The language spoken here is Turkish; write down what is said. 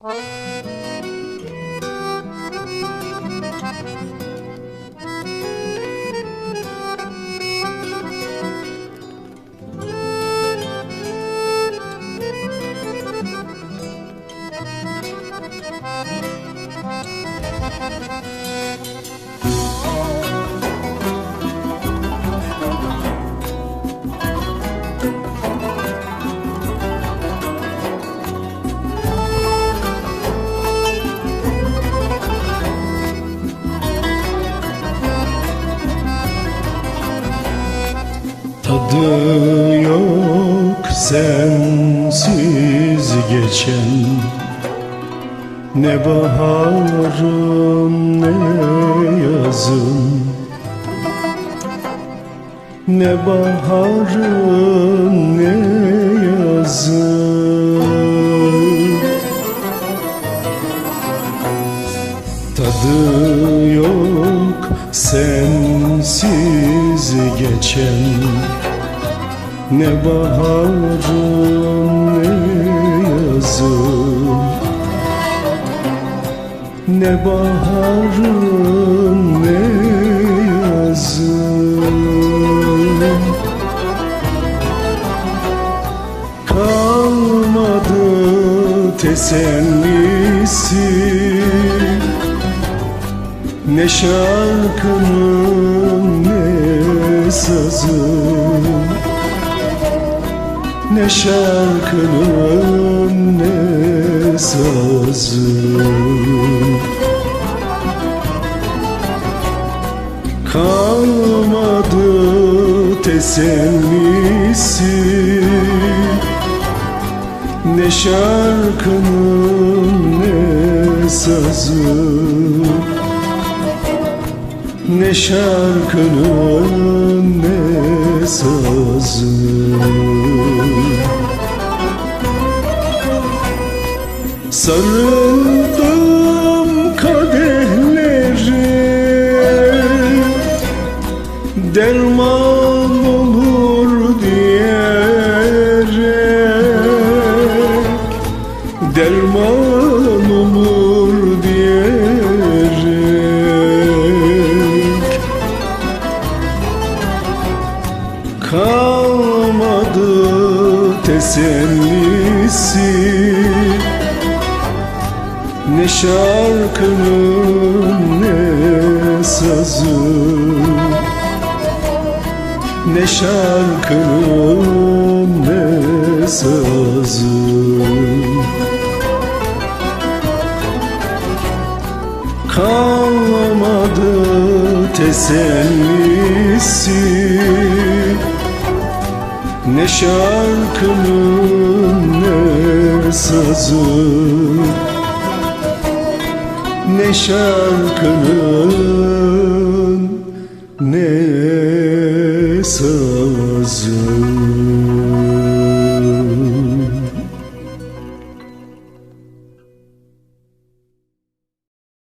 Oh. Tadı yok sensiz geçen. Ne baharım ne yazım. Ne baharım ne yazım. Tadı yok sensiz geçen Ne baharım ne yazım. Ne baharım ne yazım. Kalmadı tesellisi. Ne şarkının ne sazın Ne şarkının ne sazın Kalmadı tesellisi Ne şarkının ne sazın ne şarkının ne sazın Sarıldım kadehlere Derman olur diyerek. Derman olur diyerek. Kalmadı tesellisi Ne şarkının ne sazın Ne şarkının ne sazın Kalmadı tesellisi Ne şarkının ne sazın Ne